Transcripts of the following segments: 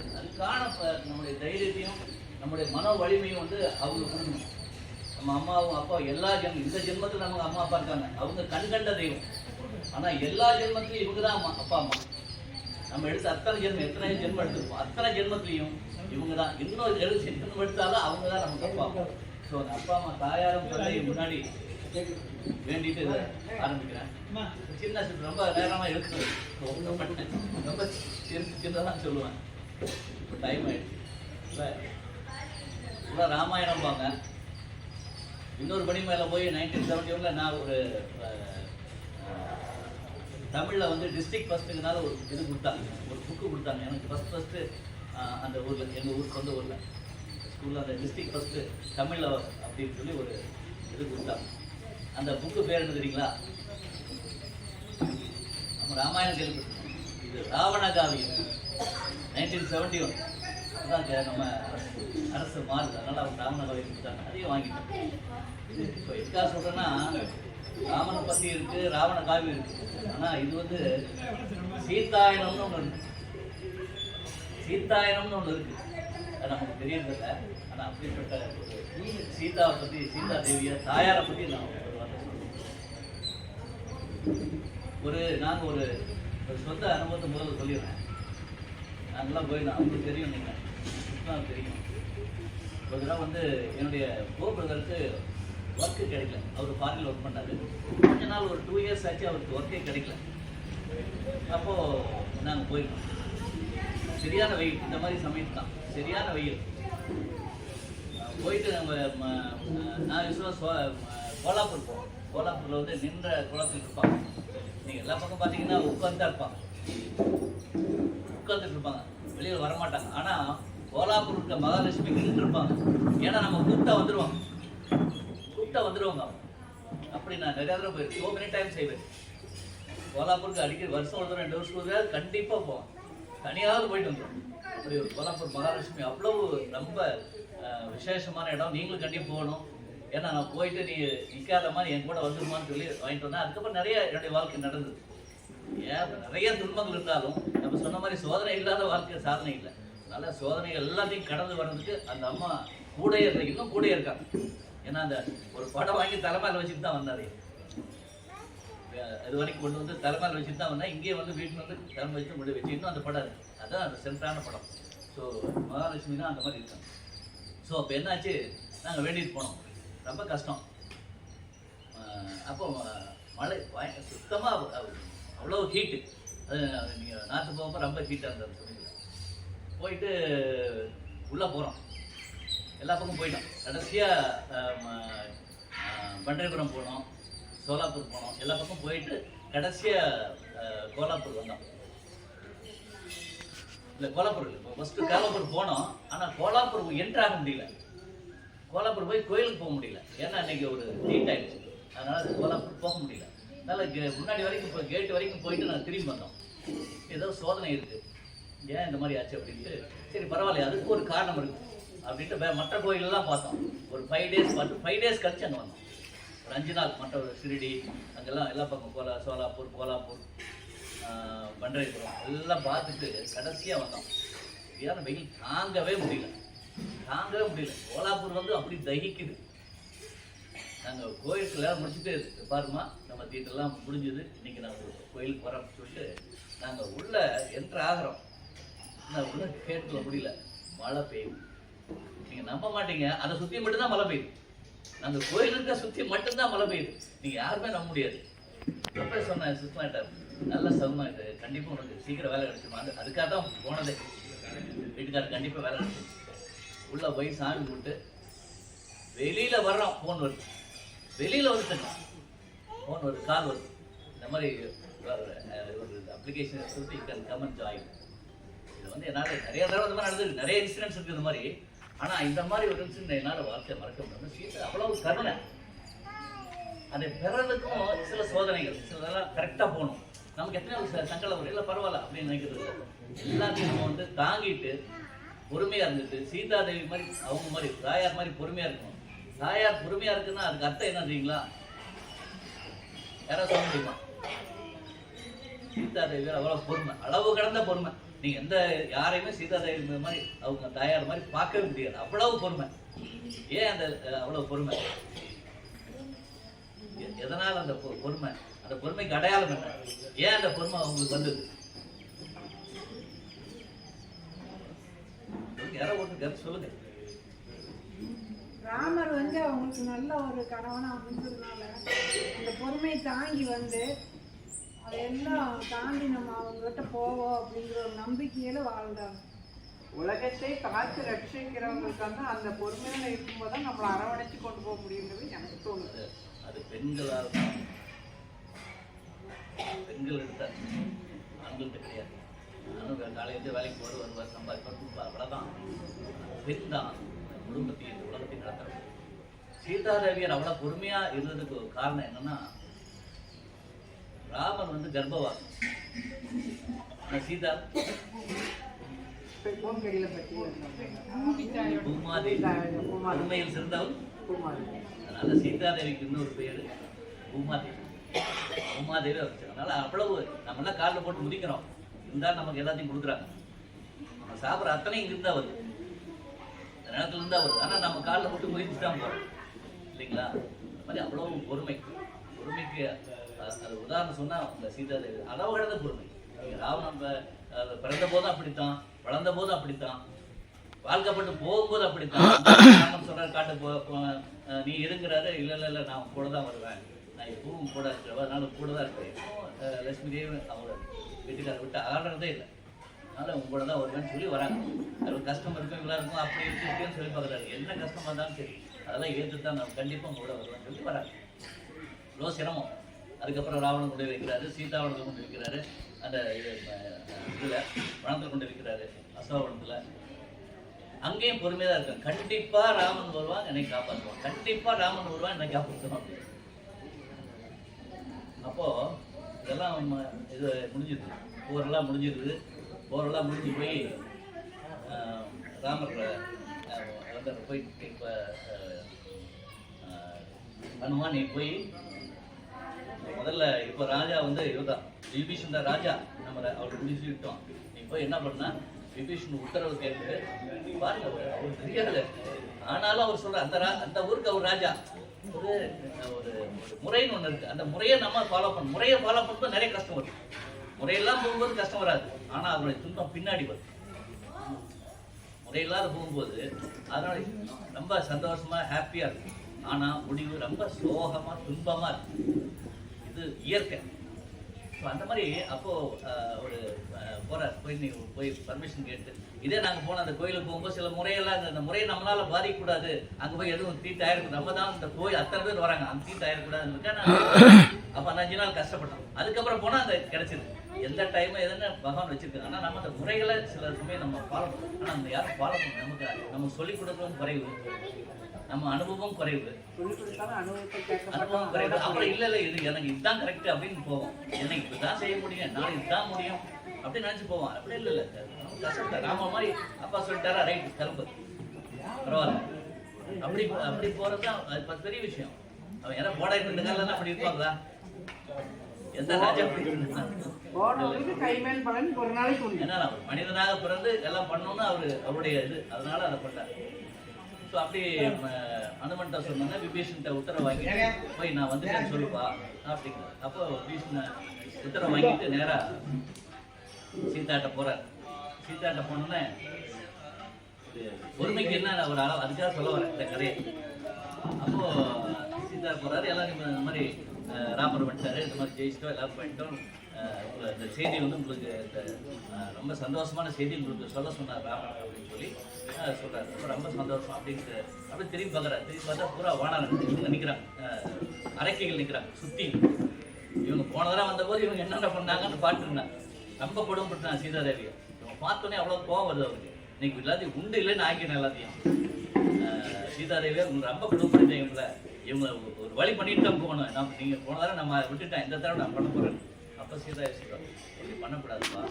அது அதுக்கான நம்முடைய தைரியத்தையும் நம்முடைய மன வலிமையும் வந்து அவங்க கொடுக்கணும். நம்ம அம்மாவும் அப்பாவும் எல்லா ஜென்மம் இந்த ஜென்மத்தில் நம்ம அம்மா அப்பா இருக்காங்க. அவங்க கண்கண்ட தெய்வம். ஆனால் எல்லா ஜென்மத்திலையும் இவங்க தான் அம்மா அப்பா அம்மா. நம்ம எடுத்த அத்தனை ஜென்மம் எத்தனை ஜென்மம் எடுத்துருப்போம் அத்தனை ஜென்மத்திலையும் இவங்க தான் இன்னும் எழுதி ஜென்மம் எடுத்தாலும் அவங்க தான் நமக்கு அப்பா அம்மா. ஸோ அந்த அப்பா அம்மா தாயாரும் தந்தையும் முன்னாடி வேண்டிட்டு இதை ஆரம்பிக்கிறேன். சின்ன சின்ன ரொம்ப நேரமாக எடுத்து ரொம்ப சின்ன சின்னதான் சொல்லுவேன். இப்போ டைம் ஆயிடுச்சு. இல்லை. ராமாயணம் பாங்க இன்னொரு படி மேலே போய் நைன்டீன் செவன்டி ஒனில் நான் ஒரு தமிழில் வந்து டிஸ்ட்ரிக்ட் ஃபஸ்ட்டுங்கனால ஒரு இது கொடுத்தாங்க. ஒரு புக்கு கொடுத்தாங்க. எனக்கு ஃபஸ்ட் ஃபஸ்ட்டு அந்த ஊரில் எங்கள் ஊர் சொந்த ஊரில். ஸ்கூலில் அந்த டிஸ்ட்ரிக்ட் ஃபஸ்ட்டு தமிழில் அப்படின்னு சொல்லி ஒரு இது கொடுத்தாங்க. அந்த புக்கு பேர் என்ன தெரியுங்களா? நம்ம ராமாயணம் கேள்விப்பட்டிருக்கோம். இது ராவண காவியம் நைன்டீன் செவன்ட்டி ஒன். அதான் நம்ம அரசு மாறுது. அதனால் அவங்க ராமன கோயில் கொடுத்தாங்க. அதையும் வாங்கிட்டேன் இப்போ எதுக்காக சொல்கிறேன்னா ராமனை பற்றி இருக்குது ராவண காவியம் இருக்குது ஆனால் இது வந்து சீத்தாயனம்னு ஒன்று இருக்குது சீத்தாயனம்னு ஒன்று இருக்குது அது நமக்கு தெரியறதில்ல. ஆனால் அப்படிப்பட்ட சீதாவை பற்றி சீதா தேவியை தாயாரை பற்றி நான் ஒரு வார்த்தை ஒரு நாங்கள் ஒரு ஒரு சொந்த அனுபவத்தை முதல்ல சொல்லிடுறேன். நல்லா போயிடும் அவங்களுக்கு தெரியும் நீங்கள் தான் தெரியும். ஒரு தடவை வந்து என்னுடைய கோ பிரதருக்கு ஒர்க்கு கிடைக்கல. அவர் ஃபாரினில் ஒர்க் பண்ணாரு. கொஞ்ச நாள் ஒரு டூ இயர்ஸ் ஆச்சு அவருக்கு ஒர்க்கே கிடைக்கல. அப்போது நாங்கள் போயிருந்தோம். சரியான வெயில். இந்த மாதிரி சமயத்து தான். சரியான வெயில். போயிட்டு நம்ம நான் யூஸ்வலாக சோ கோலாப்பூர் போவோம். கோலாப்பூரில் வந்து நின்ற குளத்தில் இருப்பாங்க. நீங்கள் எல்லா பக்கம் பார்த்தீங்கன்னா உட்காந்து தான் இருப்பாங்க. உட்கார்ந்துட்டு இருப்பாங்க வெளியில் வரமாட்டாங்க. ஆனால் கோலாப்பூர் இருக்க மகாலட்சுமி நின்றுட்டு இருப்பாங்க ஏன்னா நம்ம கூப்பிட்டா வந்துடுவாங்க கூப்பிட்டா வந்துடுவாங்க அப்படி நான் நிறைய தடவை போயிருக்கேன் ஸோ மெனி டைம் செய்வேன் கோலாப்பூருக்கு அடிக்கடி வருஷம் ஒரு தடவை ரெண்டு வருஷம் ஒரு கண்டிப்பாக போவோம் தனியாவது போயிட்டு வந்துடும் அப்படி ஒரு கோலாப்பூர் மகாலட்சுமி அவ்வளோ ரொம்ப விசேஷமான இடம். நீங்களும் கண்டிப்பாக போகணும். ஏன்னா நான் போயிட்டு நீ நிற்காத மாதிரி என் கூட வந்துருமான்னு சொல்லி வாங்கிட்டு வந்தேன். அதுக்கப்புறம் நிறைய என்னுடைய வாழ்க்கை நடந்தது. ஏன் நிறைய துன்பங்கள் இருந்தாலும் நம்ம சொன்ன மாதிரி சோதனை இல்லாத வாழ்க்கை சாதனை இல்லை. அதனால சோதனைகள் எல்லாத்தையும் கடந்து வர்றதுக்கு அந்த அம்மா கூட இன்னும் கூட இருக்காங்க ஏன்னா அந்த ஒரு படம் வாங்கி தலைமையில் வச்சுட்டு தான் வந்தாரு. இது வரைக்கும் கொண்டு வந்து தலைமையில் வச்சுட்டு தான் வந்தேன் இங்கே வந்து வீட்டில் வந்து தலைமை வச்சு முடி வச்சு இன்னும் அந்த படம் இருக்கு. அதுதான் அந்த சென்டரான படம். ஸோ மகாலட்சுமி தான் அந்த மாதிரி இருக்காங்க. ஸோ அப்போ என்னாச்சு? நாங்கள் வேண்டிட்டு போனோம். ரொம்ப கஷ்டம். அப்போ ம- மழை சுத்தமாக அவ்வளோ ஹீட்டு அது நீங்கள் நாற்று போகும்போது ரொம்ப ஹீட்டாக இருந்தது சமயத்தில் போயிட்டு உள்ளே போகிறோம் எல்லா பக்கம் போயிட்டோம். கடைசியாக பண்டரிபுரம் போனோம் சோலாப்பூர் போனோம். எல்லா பக்கம் போயிட்டு கடைசியாக கோலாப்பூர் வந்தோம். இல்லை கோலாப்பூர் இல்லை ஃபஸ்ட்டு கோலாப்பூர் போனோம். ஆனால் கோலாப்பூர் என்ட்ரு ஆக முடியல. கோலாப்பூர் போய் கோயிலுக்கு போக முடியல. ஏன்னா அன்றைக்கி ஒரு நீட் ஆகிடுச்சு அதனால் கோலாப்பூர் போக முடியல. அதனால் கே- முன்னாடி வரைக்கும் இப்போ கேட்டு வரைக்கும் போயிட்டு நான் திரும்பி வந்தோம். ஏதோ சோதனை இருக்கு. ஏன் இந்த மாதிரி ஆச்சு அப்படின்ட்டு? சரி பரவாயில்ல அதுக்கு ஒரு காரணம் இருக்கு. அப்படின்ட்டு மற்ற கோயிலெல்லாம் பார்த்தோம். ஒரு ஃபைவ் டேஸ் பார்த்து ஃபைவ் டேஸ் கழிச்சு அங்கே வந்தோம். ஒரு அஞ்சு நாள் மற்ற சிறுடி அங்கெல்லாம் எல்லா பக்கம் கோலா சோலாப்பூர் கோலாப்பூர் பண்டரைபுரம் பண்டரிபுரம் எல்லாம் பார்த்துட்டு கடைசியாக வந்தோம். சரியான வெயில். தாங்கவே முடியல. தாங்கவே முடியல. கோலாப்பூர் வந்து அப்படி தகிக்குது. நாங்கள் கோயிலுக்குள்ள முடிச்சுட்டு பாருமா நம்ம தீட்டெல்லாம் முடிஞ்சது. இன்னைக்கு நாங்கள் கோயிலுக்கு வரோம்னு சொல்லிட்டு நாங்கள் உள்ள என்ட்ரு ஆகிறோம். நான் உள்ள கேட்டில் முடியல. மழை பெய்யுது நீங்கள் நம்ப மாட்டீங்க. அதை சுற்றி மட்டும்தான் மழை பெய்யுது. கோயில் இருக்க சுற்றி மட்டும்தான் மழை பெய்யுது. நீங்கள் யாருமே நம்ப முடியாது. அப்போ சொன்னேன் சுத்தமாட்டார் நல்ல சமமாயிட்டு கண்டிப்பாக உனக்கு சீக்கிரம் வேலை கிடைச்சிமா? அதுக்காக தான் போனதே. வீட்டுக்காரர் கண்டிப்பாக வேலை கிடைச்சு உள்ளே போய் சாமி கும்பிட்டு வெளியில் வர்றோம். ஃபோன் வருது. வெளியில் வருதுங்க ஃபோன் வருது கால் வருது. இந்த மாதிரி அப்ளிகேஷன் சொல்லிட்டு you can come and join இது வந்து என்னால் நிறைய தடவை இந்த மாதிரி நடந்தது நிறைய இன்சிடென்ட்ஸ் இருக்குது இந்த மாதிரி. ஆனால் இந்த மாதிரி ஒரு இன்சிடென்ட் என்னால் வாழ்க்கை மறக்க முடியாது சீட்டு அவ்வளவு கருணை. அதை பெறதுக்கும் சில சோதனைகள். சிலதெல்லாம் கரெக்டாக போகணும். நமக்கு எத்தனை ஒரு சங்கடம் வரும் இல்லை பரவாயில்ல அப்படின்னு நினைக்கிறது எல்லாத்தையும் நம்ம வந்து தாங்கிட்டு பொறுமையாக இருந்துட்டு சீதாதேவி மாதிரி அவங்க மாதிரி தாயார் மாதிரி பொறுமையாக இருக்கணும். தாயார் பொறுமையாக இருக்குன்னா அதுக்கு அர்த்தம் என்ன தெரியுங்களா? யாராவது சொல்ல முடியுமா? சீதாதேவி அவ்வளோ பொறுமை அளவு கடந்த பொறுமை. நீங்க எந்த யாரையுமே சீதாதேவி மாதிரி அவங்க தாயார் மாதிரி பார்க்கவே முடியாது. அவ்வளவு பொறுமை. ஏன் அந்த அவ்வளோ அவ்வளவு பொறுமை? எ- எதனால அந்த பொ- பொறுமை? அந்த பொறுமைக்கு அடையாளம் என்ன? ஏன் அந்த பொறுமை அவங்களுக்கு வந்தது? யாரோ ஒன்று கருத்து சொல்லுங்க. ராமர் வந்து அவங்களுக்கு நல்ல ஒரு கணவனா அமைஞ்சதுனால அந்த பொறுமையை தாங்கி வந்து அதையெல்லாம் தாண்டி நம்ம அவங்ககிட்ட போவோம் அப்படிங்கிற ஒரு நம்பிக்கையில வாழ்ந்தாங்க. உலகத்தை காத்து ரட்சிக்கிறவங்களுக்கு வந்து அந்த பொறுமையில இருக்கும்போது தான் நம்மளை அரவணைச்சு கொண்டு போக முடியுங்கிறது எனக்கு தோணுது. அது பெண்களால் தான் பெண்கள் எடுத்தார் ஆண்கள்கிட்ட கிடையாது. நானும் காலையிலேருந்து வேலைக்கு போகிற வருவார் சம்பாதிப்பார் கொடுப்பார் அவ்வளோதான் பெண் தான். குடும்பத்தையும் இந்த உலகத்தையும் நடத்துறது. சீதாதேவியர் அவ்வளோ பொறுமையாக இருந்ததுக்கு ஒரு காரணம் என்னன்னா ராமன் வந்து கர்ப்பவாசம் சீதா. உண்மையில் சிறந்தவள். அதனால சீதாதேவிக்கு இன்னொரு பேரு பூமாதேவி. பூமாதேவி வச்சு அதனால அவ்வளவு நம்மளாம் காலில் போட்டு முதிக்கிறோம். இருந்தா நமக்கு எல்லாத்தையும் கொடுக்குறாங்க. நம்ம சாப்பிட்ற அத்தனையும் இங்கிருந்தா வருது. நேரத்துல இருந்தா வருது. ஆனா நம்ம காலில் போட்டு முதிச்சு தான் போறோம் இல்லைங்களா? அந்த மாதிரி அவ்வளவு பொறுமை. பொறுமைக்கு அது உதாரணம் சொன்னால் இந்த சீதாதேவி. அளவு கடந்த பொறுமை. நீங்க ராவணன் பிறந்த போதும் அப்படித்தான் வளர்ந்த போதும் அப்படித்தான் வாழ்க்கப்பட்டு போகும்போது அப்படித்தான் ராமன் சொல்றாரு காட்டு போ நீ இருங்கிறாரு இல்லை இல்லை இல்லை நான் கூட தான் வருவேன். நான் எப்பவும் கூட இருக்கிறவா அதனால கூட தான் இருக்கேன். லட்சுமி தேவி அவங்க வீட்டுக்காரர் விட்டு ஆடுறதே இல்லை. அதனால உங்க கூட தான் வருவேன்னு சொல்லி வராங்க. அது கஷ்டம் இருக்கும் இவ்வளோ இருக்கும் அப்படி இருக்கு இப்படின்னு சொல்லி பார்க்குறாரு. என்ன கஷ்டமாக இருந்தாலும் சரி அதெல்லாம் ஏற்று தான் நான் கண்டிப்பாக உங்க கூட வருவேன்னு சொல்லி வராங்க. இவ்வளோ சிரமம். அதுக்கப்புறம் ராவணன் கொண்டு இருக்கிறாரு சீதாவனத்தை கொண்டு இருக்கிறாரு அந்த இது, இதில் வனத்தில் கொண்டு இருக்கிறாரு அசோகவனத்தில் அங்கேயும் பொறுமையாக தான் கண்டிப்பாக ராமன் வருவான் என்னை காப்பாற்றுவான் கண்டிப்பாக ராமன் வருவான் என்னை காப்பாற்றுவான் அப்போ இதெல்லாம் இது முடிஞ்சிருது போரெல்லாம் முடிஞ்சிருது போரெல்லாம் முடிஞ்சு போய் ராமர் வந்து போய் இப்போ பண்ணுவான் நீ போய் முதல்ல இப்போ ராஜா வந்து இவர்தான். விபீஷன் தான் ராஜா நம்ம அவர் அவருக்கு முடிச்சு விட்டோம் நீ போய் என்ன பண்ணா விபீஷன் உத்தரவு கேட்டு பாருங்க அவர் தெரியாது ஆனாலும் அவர் சொல்ற அந்த ரா- அந்த ஊருக்கு அவர் ராஜா. ஒரு ஒரு முறைன்னு ஒண்ணு இருக்கு. அந்த முறையை நம்ம ஃபாலோ பண்ணும் முறையை ஃபாலோ பண்ணும்போது நிறைய கஷ்டம் வரும். முறையெல்லாம் போகும்போது கஷ்டம் வராது. ஆனா அவருடைய துன்பம் பின்னாடி வரும். முறையில்லாத போகும்போது அதனால ரொம்ப சந்தோஷமா ஹாப்பியா இருக்கும். ஆனா முடிவு ரொம்ப சோகமா துன்பமா இருக்கும். இது இயற்கை. ஸோ அந்த மாதிரி அப்போ அஹ், ஒரு போறார். போய் நீ போய் பர்மிஷன் கேட்டு. இதே நாங்க போன அந்த கோயிலுக்கு போகும்போது சில முறையெல்லாம் இந்த முறையை நம்மளால பாதிக்கக்கூடாது. அங்க போய் எதுவும் தீட்டு ஆயிருக்கு நம்ம தான் இந்த கோயில் அத்தனை பேர் வராங்க. அந்த தீட்டு ஆயிடக்கூடாதுன்னு அப்ப அந்த அஞ்சு நாள் கஷ்டப்பட்டோம். அதுக்கப்புறம் போனா அந்த கிடைச்சிருக்கு எந்த டைம் எதுன்னு பகவான் வச்சிருக்காங்க ஆனா நம்ம அந்த முறைகளை சில சமயம் நம்ம ஃபாலோ பண்ணணும். ஆனா அந்த யாரும் ஃபாலோ நமக்கு நமக்கு சொல்லிக் கொடுக்கவும் குறைவு. நம்ம அனுபவம் குறைவு. அனுபவம் குறைவு. அப்புறம் இல்ல இல்ல இது எனக்கு இதுதான் கரெக்ட் அப்படின்னு போவோம் எனக்கு இப்படிதான் செய்ய முடியும் நாளை இதுதான் முடியும் அப்படின்னு நினைச்சு போவோம் அப்படி இல்ல இல்ல. கஷ்டம் ராம மாதிரி அப்பா சொல்லிட்டாரா? ரைட் கிளம்பு பரவாயில்ல. அப்படி அப்படி போறதுதான் அது பத்து பெரிய விஷயம். அவன் யாரா போடா இப்ப இந்த காலம் அப்படி இருப்பாங்களா? எந்த ராஜா அப்படி இருந்தான்? போனவங்களுக்கு கைமேல் பலன் ஒரு நாளைக்கு ஏன்னா மனிதனாக பிறந்து எல்லாம் பண்ணணும்னு அவரு அவருடைய இது. அதனால அதை பண்ணார். ஸோ அப்படியே ம, அனுமன்ட்ட சொன்னாங்க விபீஷன்ட்ட உத்தரவு வாங்கிட்டு போய் நான் வந்துட்டேன் சொல்லுப்பா. அப்படிங்கிறார். அப்போ விபீஷன் உத்தரவு வாங்கிட்டு நேரா சீதாட்ட போறார். சீதாட்ட போனோன்னே பொறுமைக்கு என்ன ஒரு அளவு அதுக்காக சொல்ல வரேன் இந்த கதையை. அப்போ சீதா போறாரு எல்லாரும் இந்த மாதிரி ராமர் பண்ணிட்டாரு இந்த மாதிரி ஜெயிச்சிட்டோம் எல்லாரும் பண்ணிட்டோம் இந்த செய்தி வந்து உங்களுக்கு ரொம்ப சந்தோஷமான செய்தி உங்களுக்கு சொல்ல சொன்னார் ராமர் அப்படின்னு சொல்லி. சொல்கிறார் சொல்றாரு. ரொம்ப சந்தோஷம் அப்படின்ட்டு அப்படி திரும்பி பார்க்குறாரு. திரும்பி பார்த்தா பூரா வானாங்க இவங்க நிற்கிறாங்க அரைக்கைகள் நிற்கிறாங்க சுத்தி. இவங்க போன தடவை வந்தபோது இவங்க என்னென்ன பண்ணாங்கன்னு பாட்டுருந்தாங்க ரொம்ப கொடுமைப்பட்டாங்க சீதாதேவியை. இவங்க பார்த்தோன்னே அவ்வளோ கோவம் வருது அவருக்கு. இன்னைக்கு எல்லாத்தையும் உண்டு இல்லைன்னு ஆக்கினேன் எல்லாத்தையும். ஆஹ் சீதாதேவியை உங்களை ரொம்ப கொடுமைப்படுத்தேன் இவங்கள. இவங்க ஒரு- ஒரு வழி பண்ணிட்டு தான் போகணும். நம்ம நீங்க போன தடவை நம்ம விட்டுட்டேன். இந்த தடவை நான் பண்ண போகிறேன் அப்போ சீதா யோசிப்பா பண்ணக்கூடாதுப்பா.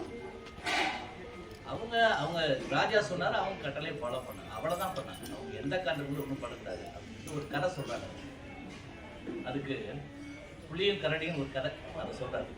அவங்க அவங்க ராஜா சொன்னார் அவங்க கட்டளை ஃபாலோ பண்ணாங்க. அவ்வளோதான் பண்ணாங்க. அவங்க எந்த காரணங்களும் ஒன்றும் பண்ணக்கூடாது அப்படின்னு ஒரு கதை சொல்கிறாங்க அதுக்கு புளியும் கரடியும் ஒரு கதை. அதை சொல்கிறாங்க